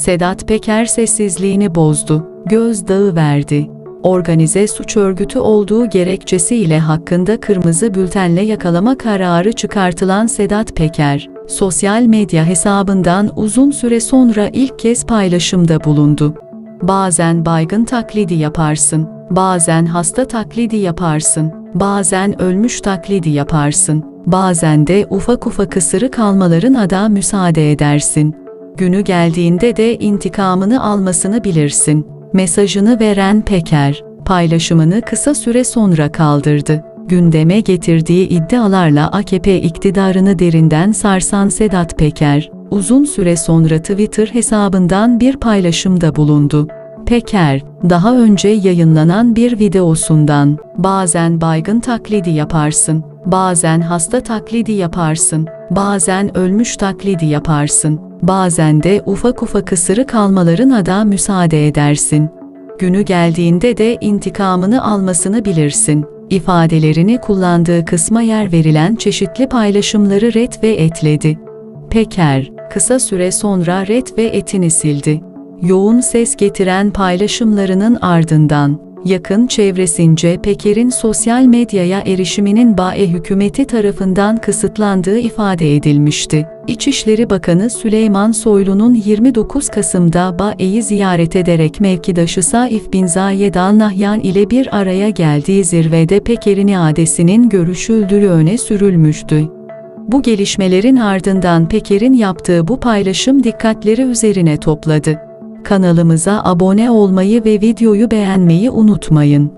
Sedat Peker sessizliğini bozdu, gözdağı verdi. Organize suç örgütü olduğu gerekçesiyle hakkında kırmızı bültenle yakalama kararı çıkartılan Sedat Peker, sosyal medya hesabından uzun süre sonra ilk kez paylaşımda bulundu. Bazen baygın taklidi yaparsın, bazen hasta taklidi yaparsın, bazen ölmüş taklidi yaparsın, bazen de ufak ufak ısırık almaların ada müsaade edersin. Günü geldiğinde de intikamını almasını bilirsin. Mesajını veren Peker, paylaşımını kısa süre sonra kaldırdı. Gündeme getirdiği iddialarla AKP iktidarını derinden sarsan Sedat Peker, uzun süre sonra Twitter hesabından bir paylaşımda bulundu. Peker, daha önce yayınlanan bir videosundan, bazen baygın taklidi yaparsın, bazen hasta taklidi yaparsın, bazen ölmüş taklidi yaparsın, bazen de ufak ufak ısırık almaların ada müsaade edersin. Günü geldiğinde de intikamını almasını bilirsin. ifadelerini kullandığı kısma yer verilen çeşitli paylaşımları ret ve etledi. Peker, kısa süre sonra ret ve etini sildi. Yoğun ses getiren paylaşımlarının ardından, yakın çevresince Peker'in sosyal medyaya erişiminin BAE hükümeti tarafından kısıtlandığı ifade edilmişti. İçişleri Bakanı Süleyman Soylu'nun 29 Kasım'da BAE'yi ziyaret ederek mevkidaşı Saif bin Zayed Al Nahyan ile bir araya geldiği zirvede Peker'in iadesinin görüşüldüğü öne sürülmüştü. Bu gelişmelerin ardından Peker'in yaptığı bu paylaşım dikkatleri üzerine topladı. Kanalımıza abone olmayı ve videoyu beğenmeyi unutmayın.